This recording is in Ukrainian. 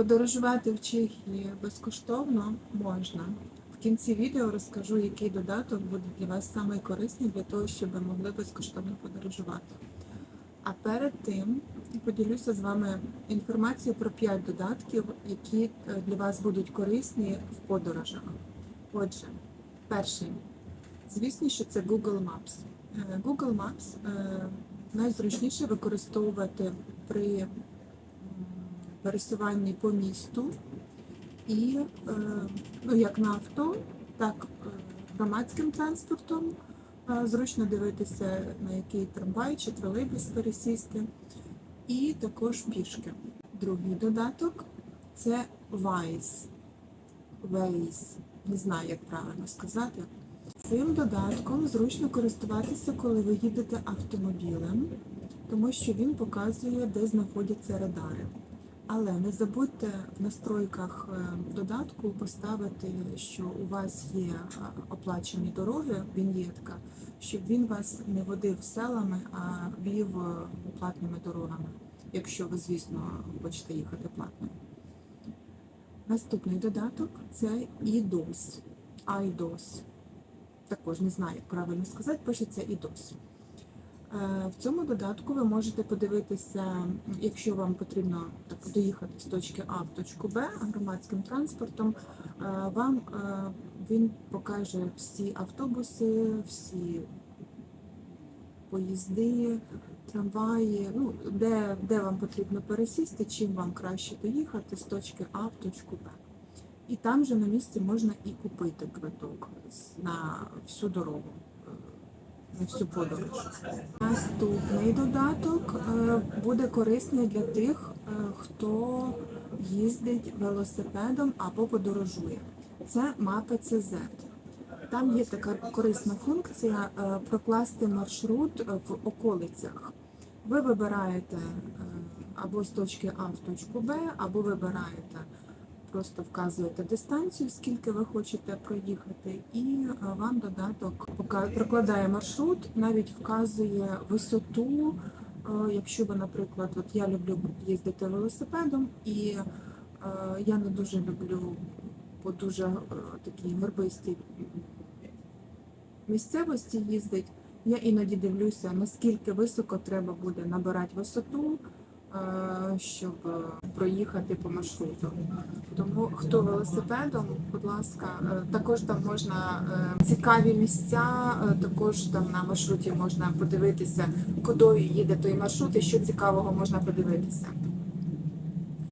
Подорожувати в Чехії безкоштовно можна. В кінці відео розкажу, який додаток буде для вас самий корисний для того, щоб ви могли безкоштовно подорожувати. А перед тим поділюся з вами інформацією про 5 додатків, які е, для вас будуть корисні в подорожах. Отже, перший. Звісно, що це Google Maps. Е, Google Maps е, найзручніше використовувати при пересуванні по місту і е, ну, як на авто, так е, громадським транспортом. Е, Зручно дивитися, на який трамвай чи тролейбус пересісти, і також пішки. Другий додаток це. Waze. Не знаю, як правильно сказати. Цим додатком зручно користуватися, коли ви їдете автомобілем, тому що він показує, де знаходяться радари. Але не забудьте в настройках е, додатку поставити, що у вас є е, оплачені дороги, вінєтка, щоб він вас не водив селами, а вів е, платними дорогами, якщо ви, звісно, хочете їхати платною. Наступний додаток це IDOS. IDOS. Також не знаю, як правильно сказати, пишеться IDOS. Е, В цьому додатку ви можете подивитися, якщо вам потрібно так, доїхати з точки А в точку Б громадським транспортом, е, вам е, він покаже всі автобуси, всі поїзди, трамваї, ну, де, де вам потрібно пересісти, чим вам краще доїхати з точки А в точку Б. І там же на місці можна і купити квиток на всю дорогу, всю подорож. Наступний додаток е, буде корисний для тих, е, хто їздить велосипедом або подорожує. Це мапи CZ. Там є така корисна функція е, прокласти маршрут в околицях. Ви вибираєте або з точки А в точку Б, або вибираєте, просто вказуєте дистанцію, скільки ви хочете проїхати, і е, вам додаток прокладає маршрут, навіть вказує висоту. Е, Якщо ви, наприклад, от я люблю їздити велосипедом, і е, я не дуже люблю по дуже такій горбистій місцевості їздить, я іноді дивлюся, наскільки високо треба буде набирати висоту, щоб е, проїхати по маршруту. Тому хто велосипедом, будь ласка, е, також там можна е, цікаві місця, також там на маршруті можна подивитися, куди їде той маршрут і що цікавого можна подивитися.